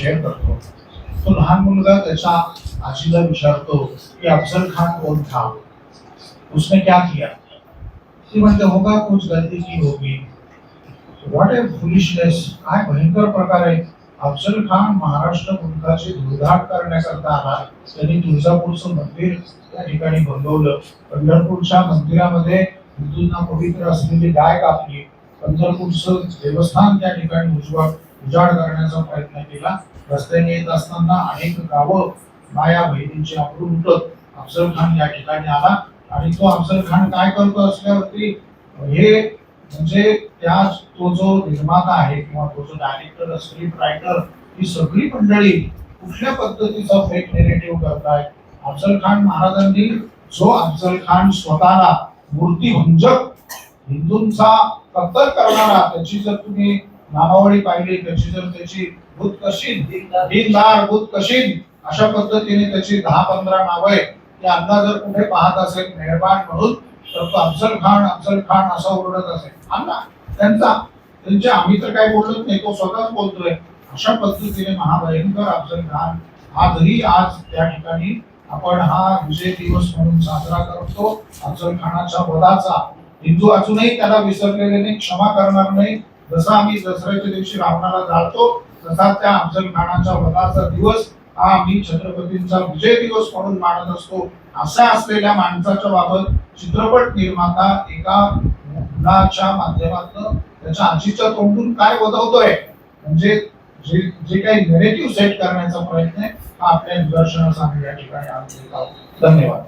Share करतो. तो लहान मुलगा त्याच्या आजीला विचारतो की अफजल खान कोण था? उसने क्या किया? ती म्हणते होगा कुछ गलती की होगी. व्हॉट ए फुलिशनेस काय भयंकर प्रकारे अफजल खान महाराष्ट्र मुलगाची धुळधाट करण्याकरता आला. त्यांनी तुळजापूरचं मंदिर त्या ठिकाणी बनवलं. पंढरपूरच्या मंदिरामध्ये हिंदूंना पवित्र असलेली गाय कापली. पंढरपूरचं देवस्थान त्या ठिकाणी उजवा उजाड करण्याचा प्रयत्न केला. रस्त्याने येत असताना अनेक गावं माया बहिणींची आपण उठत अफजल खान या ठिकाणी आला. आणि तो अफजल खान काय करतो असल्यावरती हे म्हणजे त्या तो जो निर्माता आहे किंवा तो जो डायरेक्टर स्क्रिप्ट रायटर ही सगळी मंडळी कुठल्या पद्धतीचा फेक नेरेटिव्ह करताय? अफजल खान महाराजांनी जो अफजल खान स्वतःला मूर्तीभंजक हिंदूंचा कत्तल करणारा त्याची जर तुम्ही नामावळी पाहिली त्याची जर त्याची भूत कशी दीनदार भूत कशी अशा पद्धतीने त्याची दहा पंधरा नावं आहे ते अण्णा जर कुठे पाहत असेल मेहरबान म्हणून तर तो अफजल खान अफजल खान असा ओरडत असेल. अण्णा त्यांचा त्यांचे आम्ही तर काय बोलत नाही तो स्वतःच बोलतोय. अशा पद्धतीने महाभयंकर अफजल खान आजही आज त्या ठिकाणी आपण हा विजय दिवस म्हणून साजरा करतो. अफजल खानाच्या वधाचा हिंदू अजूनही त्याला विसरलेले नाही क्षमा करणार नाही. जसा आम्ही दसऱ्याच्या दिवशी रावणाला जातो तसा त्या अफजलखानाच्या वधाचा दिवस हा आम्ही छत्रपतींचा विजय दिवस म्हणून मानत असतो. असा असलेल्या माणसाच्या बाबत चित्रपट निर्माता एका मुलाच्या माध्यमातून त्याच्या आजीच्या तोंडून काय बदवतोय म्हणजे जे जे काही नेरेटिव्ह सेट करण्याचा प्रयत्न आहे हा आपल्या निदर्शनास आम्ही या ठिकाणी धन्यवाद.